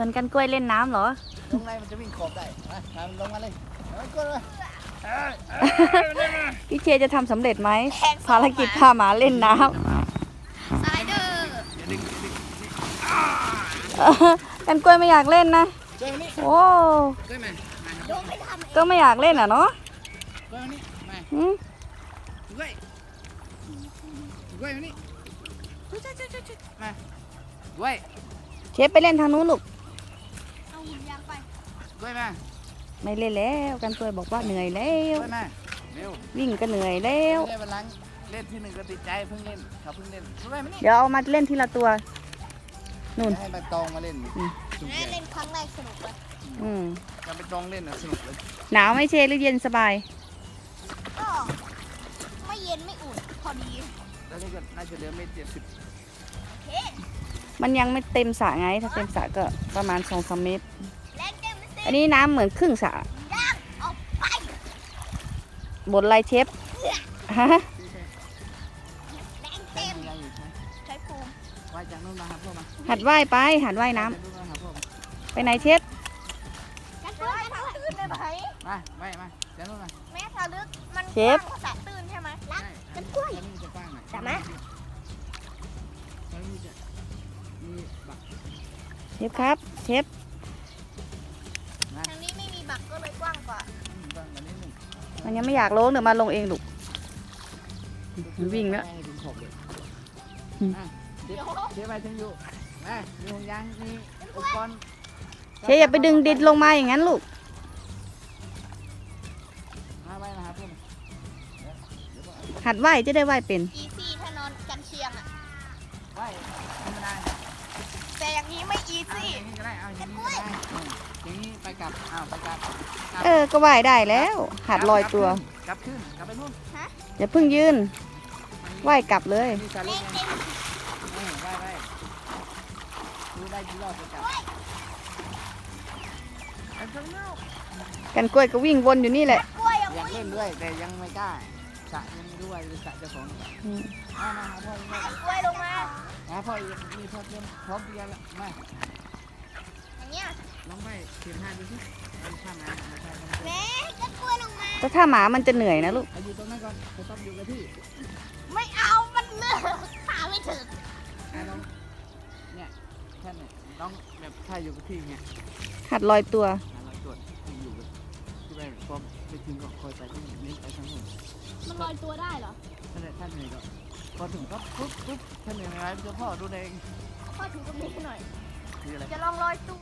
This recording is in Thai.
วนกันกล้วยเล่นน้ำเหรอลงไรมันจะวิ่งขอบได้มามาลงมาเลยเอามันกดเลยเอ้ยเอ้ยเล่นมาพี่เคจะทำสำเร็จไหมภารกิจพาหมาเล่นน้สไลเดอร์อย่าดึงอกันกล้วยไม่อยากเล่นนะเจ้านี่โอ้เจ้ามามาครับโดนไม่ทำเองก็ไม่อยากเล่นอะเนาะเจ้านี่มาหืมเว้ยเว้ยมานี่มาเว้ยเชฟไปเล่นทางนู้นลูก เอาหุ่นยางไป เว้ยมาไม่เล่นแล้วกันกล้วยบอกว่าเหนื่อยแล้วเว้ยมาเร็ววิ่งก็เหนื่อยแล้วไม่ได้วันหลังเล่นที่หนึ่งก็ติดใจเพิ่งเล่นเขาเพิ่งเล่นเว้ยมานี่เดี๋ยวเอามาเล่นทีละตัวนู่นให้ใบตองมาเล่นอืมสุดแม่ใหญ่เล่นครั้งแรกสนุกเลยอืมจะไปตองเล่นนะสนุกเลยหนาวไหม่เชหรือเย็นสบาย ก็ไม่เย็นไม่อุ่นพอดีแล้วนี่ก็น่าจะเหลือเมตรเจ็ดสิบเฮ้มันยังไม่เต็มสระไง ถ้าเต็มสระก็ประมาณสองสามเมตรแรงเต็มสิ อันนี้น้ำเหมือนครึ่งสระยางเอาไปบนไรเชฟฮะแรงเต็เต็มมยังอยู่ใช่ใช้ภูมิว่ายจากนู้นมาหาพ่อมาหัดว่ายไป หัดว่ายน้ำจากนู้นมาหาพ่อมาไปไหนเชฟกันด้วยกันด้วยตื้นได้ไหมมาว่ายมาจากนู้นมาแม่สาลึกมันเชฟกว้างกว่าสระตื้นใช่ไหมรักใช่กันกล้วยอันนี้จะกว้างหน่อยจับไหมอันนี้จะมีบักเชฟครับ เชฟ นะ ทางนี้ไม่มีบักก็เลยกว้างกว่า อื มกว้างกว่านิดหนึงมันยังไม่อยากลงเดี๋ยวมาลงเองลูกมันวิ่งแล้วให้ถึงขอบเลยอืมอะเดี๋ยวเดี๋ยวไปถึงอยู่มามีห่วงยางมีอุปกรณ์เชฟอย่าไปดึงดินลงมาอย่างนั้นลูกมาไปนะครับพ่อมาเดี๋ยวเดี๋ยวบอกหัดว่ายจะได้ว่ายเป็นอีซี่ถ้านอนกันเชียงอะไหว้ธรรมดาแต่อย่างนี้ไม่อีเอาซี่อย่างนี้ก็ได้เอาอย่างนี้ กลับอ้าวไปกลับกลับเออ ก็ว่ายได้แล้ว หัดลอยตัว กลับขึ้นกลับไปนู่นอย่าเพิ่งยืนว่ายกลับเลย นี่สาแรลูกงไงเต็มเออไปไปดูได้กี่รอบไปกลับไอ้เจ้าเน่ากันกล้วยก็วิ่งวนอยู่นี่แหละกล้วยยังอยากวิ่เล่งนด้วยแต่ยังไม่กล้าสระยังไม่รู้ว่าจะสระเจ้าของอืมมามาหาพ่อมากล้วยลงมาหาพ่ออีกมีพ่อเตรียมพร้อมเรียนแล้วมาอย่าง เงี้ยลองไปเทียมห้าดูสิเอาข้ามมาไม่ใช่ไม่ใช่แม่ก็กล้วยลงมา แต่ถ้าหมามันจะเหนื่อยนะลูก เอาอยู่ตรงนั้นก่อนจะต้องอยู่กับที่ไม่เอามันเลือกขาไม่ถึงอะลองเนี่ยแค่เนี่ยลองแบบถ้าอยู่กับที่เนี่ยหัดลอยตัว หาเราตรวจที่อยู่กับที่ไปพร้อมไปถึงก็คอยไปที่นี่ไปทางนู้นมันลอยตัวได้เหรอถ้าไหนท่านเหนื่อยก็พอถึงก็ปุ๊บปุ๊บท่านเหนื่อยอะไรเดี๋ยวพ่อดูเองพ่อถือตรงนี้หน่อยคืออะไร จะลองลอยตัว